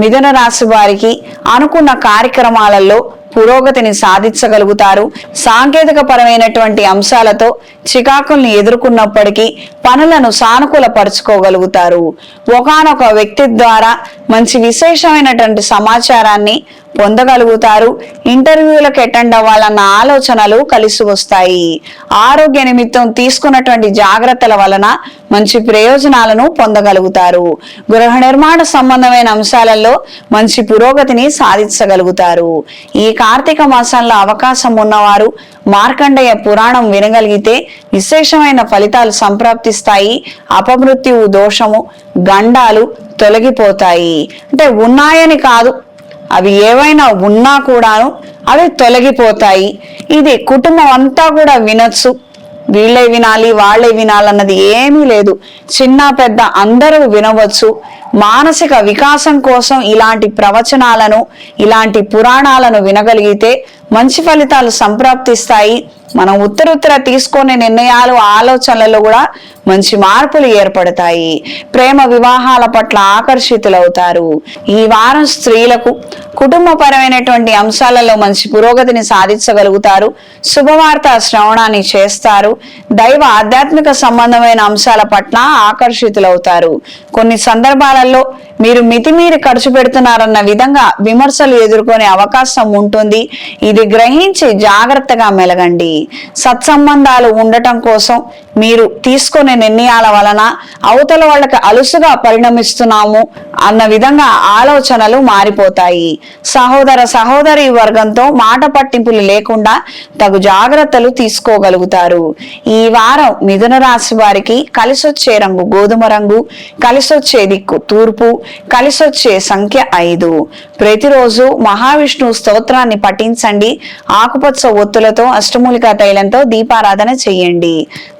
మిథున రాశి వారికి అనుకున్న కార్యక్రమాలలో పురోగతిని సాధించగలుగుతారు. సాంకేతిక పరమైనటువంటి అంశాలతో చికాకుల్ని ఎదుర్కొన్నప్పటికీ పనులను సానుకూలపరుచుకోగలుగుతారు. ఒకానొక వ్యక్తి ద్వారా మంచి విశేషమైనటువంటి సమాచారాన్ని పొందగలుగుతారు. ఇంటర్వ్యూలకు అటెండ్ అవ్వాలన్న ఆలోచనలు కలిసి వస్తాయి. ఆరోగ్య నిమిత్తం తీసుకున్నటువంటి జాగ్రత్తల వలన మంచి ప్రయోజనాలను పొందగలుగుతారు. గృహ నిర్మాణ సంబంధమైన అంశాలలో మంచి పురోగతిని సాధించగలుగుతారు. ఈ కార్తీక మాసంలో అవకాశం ఉన్నవారు మార్కండేయ పురాణం వినగలిగితే విశేషమైన ఫలితాలు సంప్రాప్తిస్తాయి. అపమృత్యువు దోషము గండాలు తొలగిపోతాయి. అంటే ఉన్నాయని కాదు అవి ఏవైనా ఉన్నా కూడాను అవి తొలగిపోతాయి. ఇది కుటుంబం అంతా కూడా వినొచ్చు. వీళ్ళే వినాలి వాళ్ళే వినాలన్నది ఏమీ లేదు. చిన్న పెద్ద అందరూ వినవచ్చు. మానసిక వికాసం కోసం ఇలాంటి ప్రవచనాలను ఇలాంటి పురాణాలను వినగలిగితే మంచి ఫలితాలు సంప్రాప్తిస్తాయి. మనం ఉత్తరుత్తర తీసుకునే నిర్ణయాలు ఆలోచనలు కూడా మంచి మార్పులు ఏర్పడతాయి. ప్రేమ వివాహాల పట్ల ఆకర్షితులవుతారు. ఈ వారం స్త్రీలకు కుటుంబపరమైనటువంటి అంశాలలో మంచి పురోగతిని సాధించగలుగుతారు. శుభవార్త శ్రవణాన్ని చేస్తారు. దైవ ఆధ్యాత్మిక సంబంధమైన అంశాల పట్ల ఆకర్షితులవుతారు. కొన్ని సందర్భాలలో మీరు మితిమీరి ఖర్చు పెడుతున్నారన్న విధంగా విమర్శలు ఎదుర్కొనే అవకాశం ఉంటుంది. ఇది గ్రహించి జాగ్రత్తగా మెలగండి. సత్సంబంధాలు ఉండటం కోసం మీరు తీసుకునే నిర్ణయాల వలన అవతల వాళ్ళకి అలుసుగా పరిణమిస్తున్నాము అన్న విధంగా ఆలోచనలు మారిపోతాయి. సహోదర సహోదరి వర్గంతో మాట పట్టింపులు లేకుండా తగు జాగ్రత్తలు తీసుకోగలుగుతారు. ఈ వారం మిథున రాశి వారికి కలిసొచ్చే రంగు గోధుమ రంగు కలిసొచ్చే దిక్కు తూర్పు కలిసొచ్చే సంఖ్య ఐదు. ప్రతిరోజు మహావిష్ణు స్తోత్రాన్ని పఠించండి. ఆకుపచ్చ ఒత్తులతో అష్టమూలికా తైలంతో దీపారాధన చేయండి.